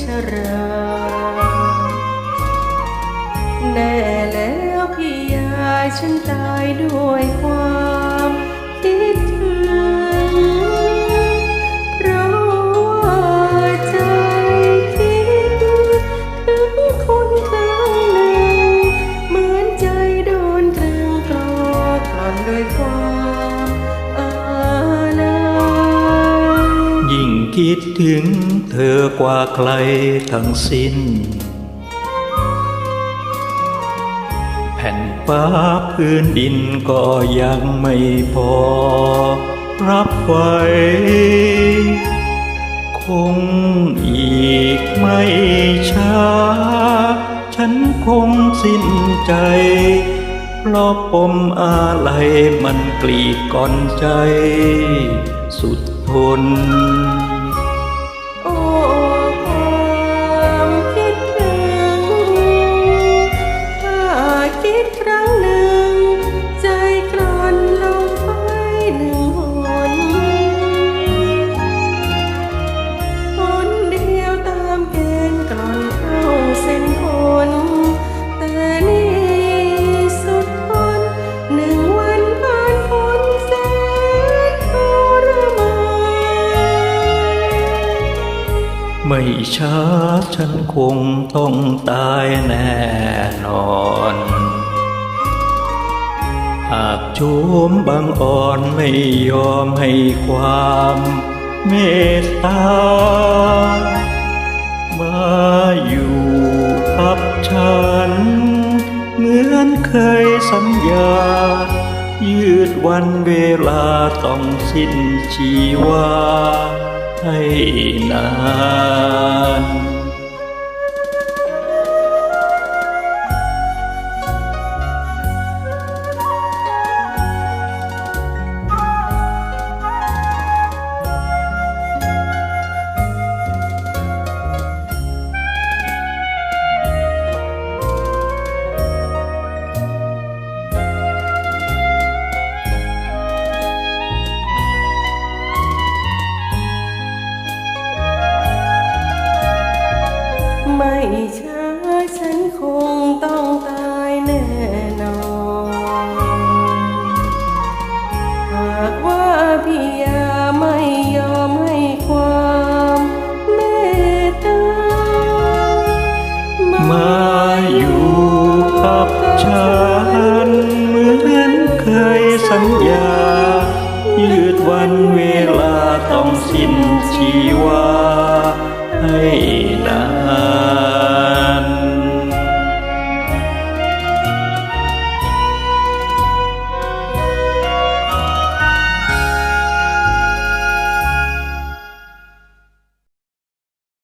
ชรา แน่แล้วพี่ยายฉันตายด้วยความ คิดถึงเธอกว่าใครทั้งสิ้น แผ่นฟ้าพื้นดินก็ยังไม่พอ รับไว้คงอีกไม่ช้า ฉันคงสิ้นใจเพราะปมอะไรมันกลีดก่อนใจ สุดทน ไม่ช้าฉันคงต้องตายแน่นอน หากโจมบางอ่อนไม่ยอมให้ความเมตตา มาอยู่กับฉัน เหมือนเคยสัญญา ยืดวันเวลาต้องสิ้นชีวา ให้นาน ฉันเหมือนเคยสัญญา ยืดวันเวลาต้องสิ้นชีวาให้นา